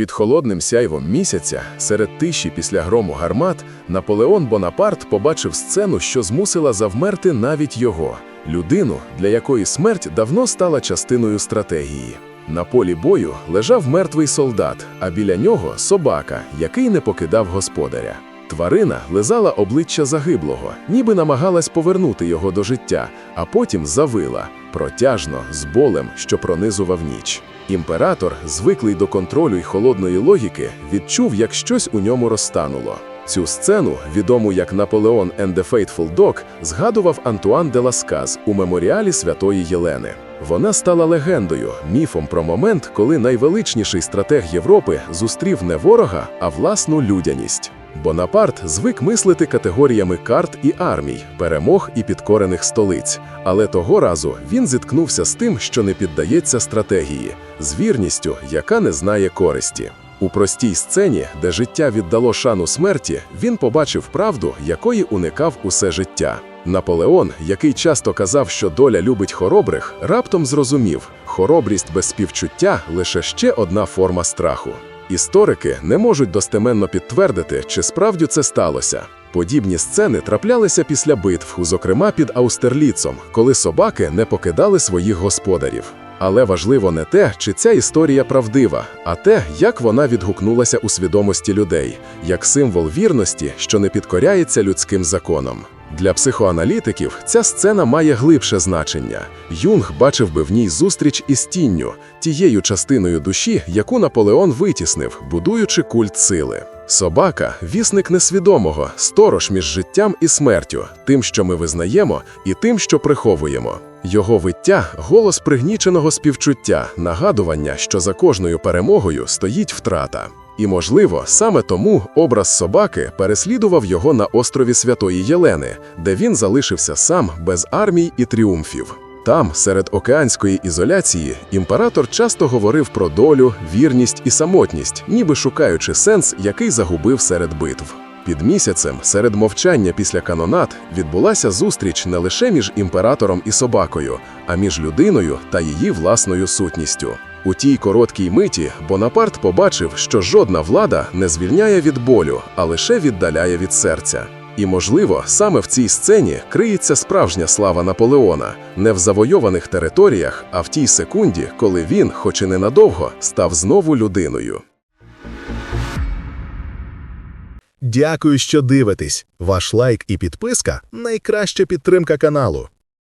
Під холодним сяйвом місяця, серед тиші після грому гармат, Наполеон Бонапарт побачив сцену, що змусила завмерти навіть його, людину, для якої смерть давно стала частиною стратегії. На полі бою лежав мертвий солдат, а біля нього собака, який не покидав господаря. Тварина лизала обличчя загиблого, ніби намагалась повернути його до життя, а потім завила протяжно, з болем, що пронизував ніч. Імператор, звиклий до контролю й холодної логіки, відчув, як щось у ньому розтануло. Цю сцену, відому як Наполеон and the Faithful Dog, згадував Антуан де Ласказ у меморіалі Святої Єлени. Вона стала легендою, міфом про момент, коли найвеличніший стратег Європи зустрів не ворога, а власну людяність. Бонапарт звик мислити категоріями карт і армій, перемог і підкорених столиць. Але того разу він зіткнувся з тим, що не піддається стратегії, з вірністю, яка не знає користі. У простій сцені, де життя віддало шану смерті, він побачив правду, якої уникав усе життя. Наполеон, який часто казав, що доля любить хоробрих, раптом зрозумів, хоробрість без співчуття лише ще одна форма страху. Історики не можуть достеменно підтвердити, чи справді це сталося. Подібні сцени траплялися після битв, зокрема під Аустерліцом, коли собаки не покидали своїх господарів. Але важливо не те, чи ця історія правдива, а те, як вона відгукнулася у свідомості людей, як символ вірності, що не підкоряється людським законом. Для психоаналітиків ця сцена має глибше значення. Юнг бачив би в ній зустріч із тінню, тією частиною душі, яку Наполеон витіснив, будуючи культ сили. Собака вісник несвідомого, сторож між життям і смертю, тим, що ми визнаємо, і тим, що приховуємо. Його виття голос пригніченого співчуття, нагадування, що за кожною перемогою стоїть втрата. І, можливо, саме тому образ собаки переслідував його на острові Святої Єлени, де він залишився сам без армій і тріумфів. Там, серед океанської ізоляції, імператор часто говорив про долю, вірність і самотність, ніби шукаючи сенс, який загубив серед битв. Під місяцем, серед мовчання після канонат, відбулася зустріч не лише між імператором і собакою, а між людиною та її власною сутністю. У тій короткій миті Бонапарт побачив, що жодна влада не звільняє від болю, а лише віддаляє від серця. І, можливо, саме в цій сцені криється справжня слава Наполеона, не в завойованих територіях, а в тій секунді, коли він, хоч і ненадовго, став знову людиною. Дякую, що дивитесь. Ваш лайк і підписка найкраща підтримка каналу.